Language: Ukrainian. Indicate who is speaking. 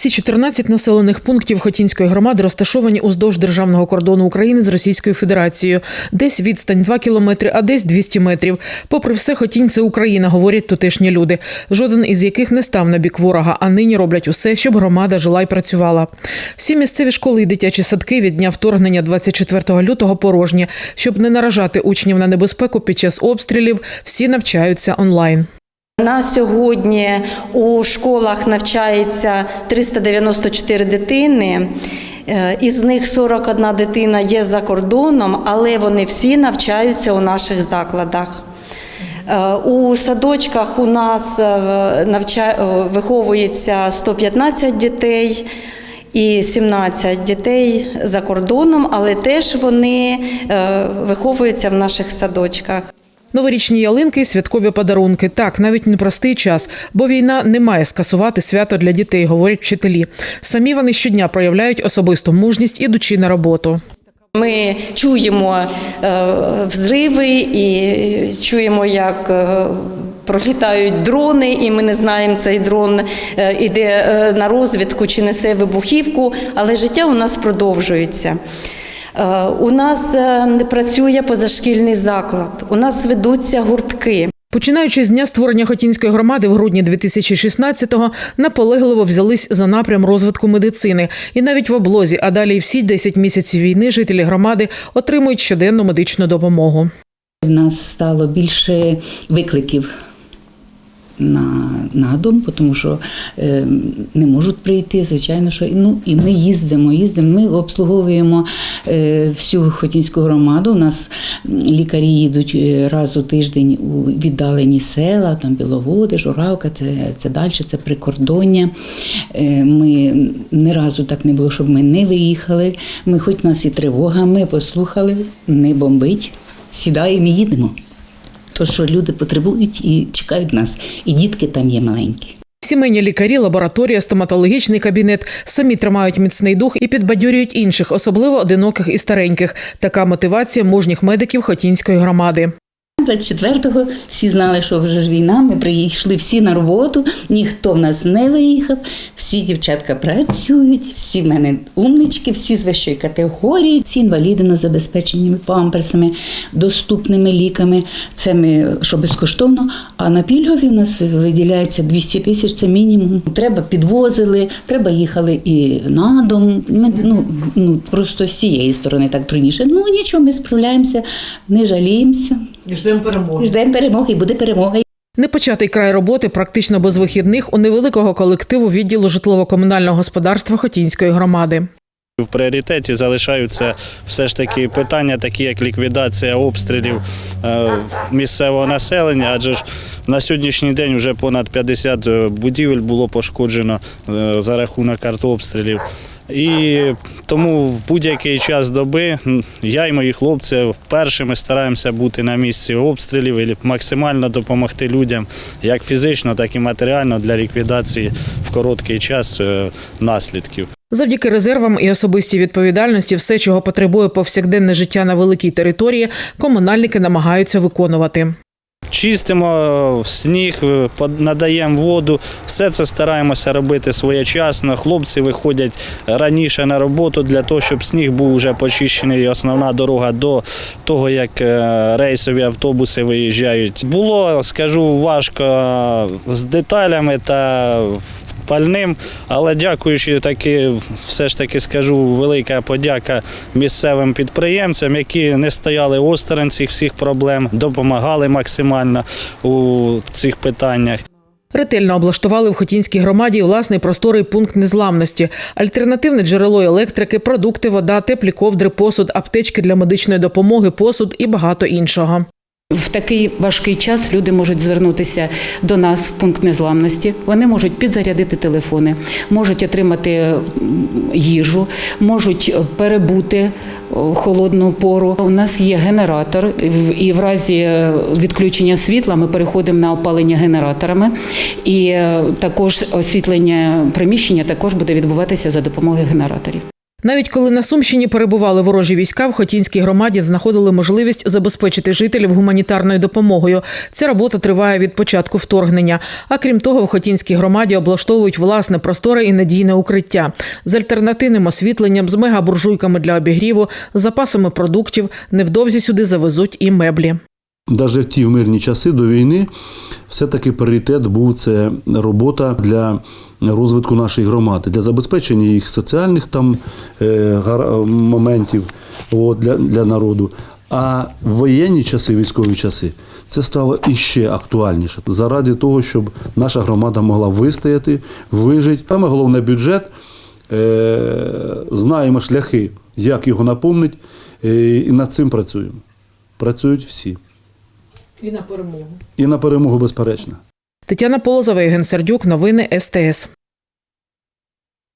Speaker 1: Всі 14 населених пунктів Хотінської громади розташовані уздовж державного кордону України з Російською Федерацією. Десь відстань 2 кілометри, а десь 200 метрів. Попри все, Хотінь – це Україна, говорять тутешні люди. Жоден із яких не став на бік ворога, а нині роблять усе, щоб громада жила й працювала. Всі місцеві школи і дитячі садки від дня вторгнення 24 лютого порожні. Щоб не наражати учнів на небезпеку під час обстрілів, всі навчаються онлайн.
Speaker 2: На сьогодні у школах навчається 394 дитини. Е, Із них 41 дитина є за кордоном, але вони всі навчаються у наших закладах. Е, У садочках у нас е, навча... виховується 115 дітей і 17 дітей за кордоном, але теж вони виховуються в наших садочках.
Speaker 1: Новорічні ялинки, святкові подарунки. Так, навіть непростий час, бо війна не має скасувати свято для дітей, говорять вчителі. Самі вони щодня проявляють особисту мужність, ідучи на роботу.
Speaker 2: Ми чуємо е, взриви і чуємо, як е, пролітають дрони, і ми не знаємо, цей дрон е, іде на розвідку чи несе вибухівку, але життя у нас продовжується. Е, У нас е, працює позашкільний заклад, у нас ведуться гуртки.
Speaker 1: Починаючи з дня створення Хотінської громади в грудні 2016-го, наполегливо взялись за напрям розвитку медицини. І навіть в облозі, а далі всі 10 місяців війни жителі громади отримують щоденну медичну допомогу.
Speaker 3: У нас стало більше викликів на, на дом, тому що е, не можуть прийти. Звичайно, що ну і ми їздимо, їздимо. Ми обслуговуємо е, всю Хотінську громаду. У нас лікарі їдуть е, раз у тиждень у віддалені села, там Біловоди, Журавка, це, це далі, це прикордоння. Е, ми не разу так не було, щоб ми не виїхали. Ми, хоч нас і тривога, ми послухали, не бомбить, сідаємо і їдемо. То, що люди потребують і чекають нас, і дітки там є маленькі.
Speaker 1: Сімейні лікарі, лабораторія, стоматологічний кабінет самі тримають міцний дух і підбадьорюють інших, особливо одиноких і стареньких. Така мотивація мужніх медиків Хотінської громади.
Speaker 3: 24-го всі знали, що вже ж війна. Ми прийшли всі на роботу, ніхто в нас не виїхав. Всі дівчатка працюють, всі в мене умнички, всі з вищої категорії, всі інваліди на забезпеченими памперсами, доступними ліками. Це ми що безкоштовно. А на пільгові в нас виділяється 200 тисяч, це мінімум. Треба підвозили, треба їхали і на дом. Ми, ну, ну просто з цієї сторони так трудніше. Ну нічого, ми справляємося, не жаліємося.
Speaker 1: Ждемо перемоги.
Speaker 3: Ждемо перемоги буде перемога.
Speaker 1: Непочатий край роботи практично без вихідних у невеликого колективу відділу житлово-комунального господарства Хотінської громади.
Speaker 4: В пріоритеті залишаються все ж таки питання, такі як ліквідація обстрілів е, місцевого населення, адже ж на сьогоднішній день вже понад 50 будівель було пошкоджено е, за рахунок артобстрілів. І тому в будь-який час доби я і мої хлопці першими стараємося бути на місці обстрілів і максимально допомогти людям як фізично, так і матеріально для ліквідації в короткий час е, наслідків.
Speaker 1: Завдяки резервам і особистій відповідальності, все, чого потребує повсякденне життя на великій території, комунальники намагаються виконувати.
Speaker 4: Чистимо сніг, е, надаємо воду. Все це стараємося робити своєчасно. Хлопці виходять раніше на роботу для того, щоб сніг був вже почищений. Основна дорога до того, як е, рейсові автобуси виїжджають. Було, скажу, важко з деталями та пальним, але дякуючи таки, все ж таки скажу, велика подяка місцевим підприємцям, які не стояли осторонь цих всіх проблем, допомагали максимально у цих питаннях.
Speaker 1: Ретельно облаштували в Хотінській громаді власний просторий пункт незламності, альтернативне джерело електрики, продукти, вода, теплі ковдри, посуд, аптечки для медичної допомоги, посуд і багато іншого.
Speaker 5: В такий важкий час люди можуть звернутися до нас в пункт незламності. Вони можуть підзарядити телефони, можуть отримати їжу, можуть перебути холодну пору. У нас є генератор, і в разі е, відключення світла ми переходимо на опалення генераторами. І е, також освітлення приміщення також буде відбуватися за допомогою генераторів.
Speaker 1: Навіть коли на Сумщині перебували ворожі війська, в Хотінській громаді знаходили можливість забезпечити жителів гуманітарною допомогою. Ця робота триває від початку вторгнення. А крім того, в Хотінській громаді облаштовують власне просторе і надійне укриття з альтернативним освітленням, з мегабуржуйками для обігріву, запасами продуктів. Невдовзі сюди завезуть і меблі.
Speaker 6: Навіть в ті мирні часи до війни все-таки пріоритет був це робота для розвитку нашої громади, для забезпечення їх соціальних там е, моментів от, для, для народу. А в воєнні часи, військові часи, це стало іще актуальніше заради того, щоб наша громада могла вистояти, вижити. Саме головне бюджет. Е, знаємо шляхи, як його наповнити, е, і над цим працюємо. Працюють всі.
Speaker 1: І на перемогу.
Speaker 6: І на перемогу безперечно.
Speaker 1: Тетяна Полозова, Євген Сердюк. Новини СТС.